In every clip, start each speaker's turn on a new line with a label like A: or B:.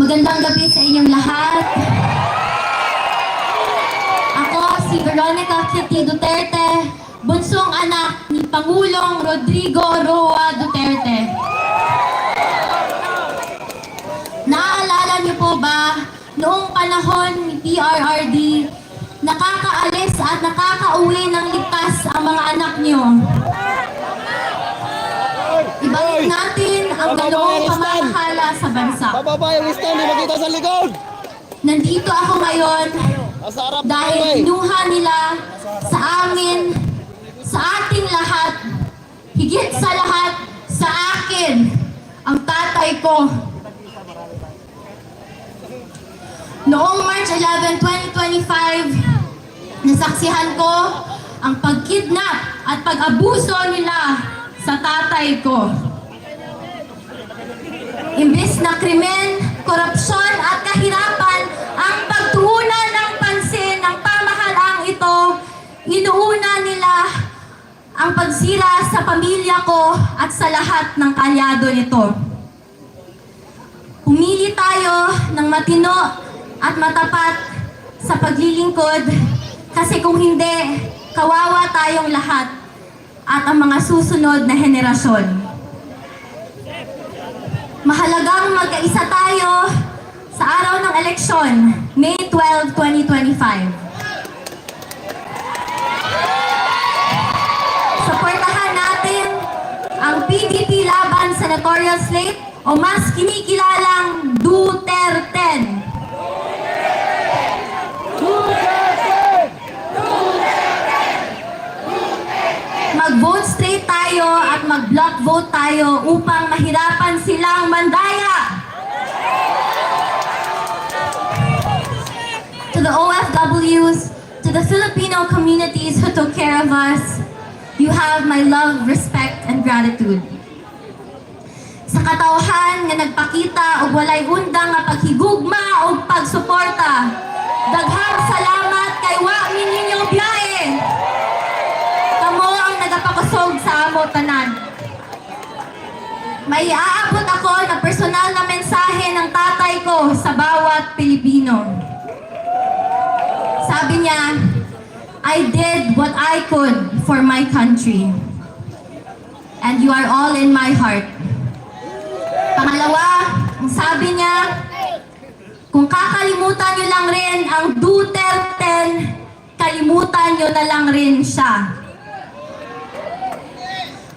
A: Magandang gabi sa inyong lahat. Ako si Veronica Kitty Duterte, bunsong anak ni Pangulong Rodrigo Roa Duterte. Naaalala niyo po ba, noong panahon ni PRRD, nakakaalis at nakakauwi ng ligtas ang mga anak niyo. Ibalik natin ang ganoong pamamahala sa bansa.
B: Bababa yung stand, di makita sa likod.
A: Nandito ako ngayon
B: Nasa harap na
A: dahil
B: kami.
A: kinuha nila sa amin, sa ating lahat, higit sa lahat, sa akin, ang tatay ko. Noong March 11, 2025, nasaksihan ko ang pagkidnap at pag-abuso nila sa tatay ko. Imbes na krimen, korupsyon at kahirapan ang pagtuunan ng pansin ng pamahalaang ito, inuuna nila ang pagsira sa pamilya ko at sa lahat ng kalyado nito. Pumili tayo ng matino at matapat sa paglilingkod kasi kung hindi, kawawa tayong lahat at ang mga susunod na henerasyon. Mahalagang magkaisa tayo sa araw ng eleksyon, May 12, 2025. Suportahan natin ang PDP laban senatorial slate o mas kinikilalang Duterte. Mag-vote straight tayo at mag-block vote tayo upang mahirapan silang mandaya. To the OFWs, to the Filipino communities who took care of us, you have my love, respect, and gratitude. Sa katawhan nga nagpakita og walay May aabot ako na personal na mensahe ng tatay ko sa bawat Pilipino. Sabi niya, I did what I could for my country. And you are all in my heart. Pangalawa, ang sabi niya, kung kakalimutan niyo lang rin ang Duterte, kalimutan niyo na lang rin siya.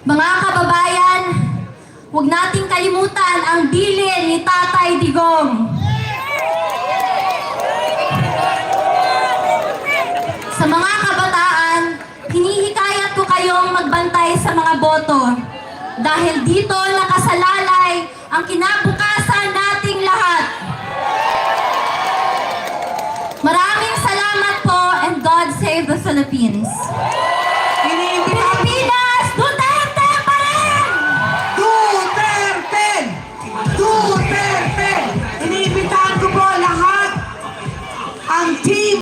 A: Mga kababayan, huwag nating kalimutan ang bilin ni Tatay Digong. Sa mga kabataan, hinihikayat ko kayong magbantay sa mga boto dahil dito nakasalalay ang kinabukasan nating lahat. Maraming salamat po and God save the Philippines.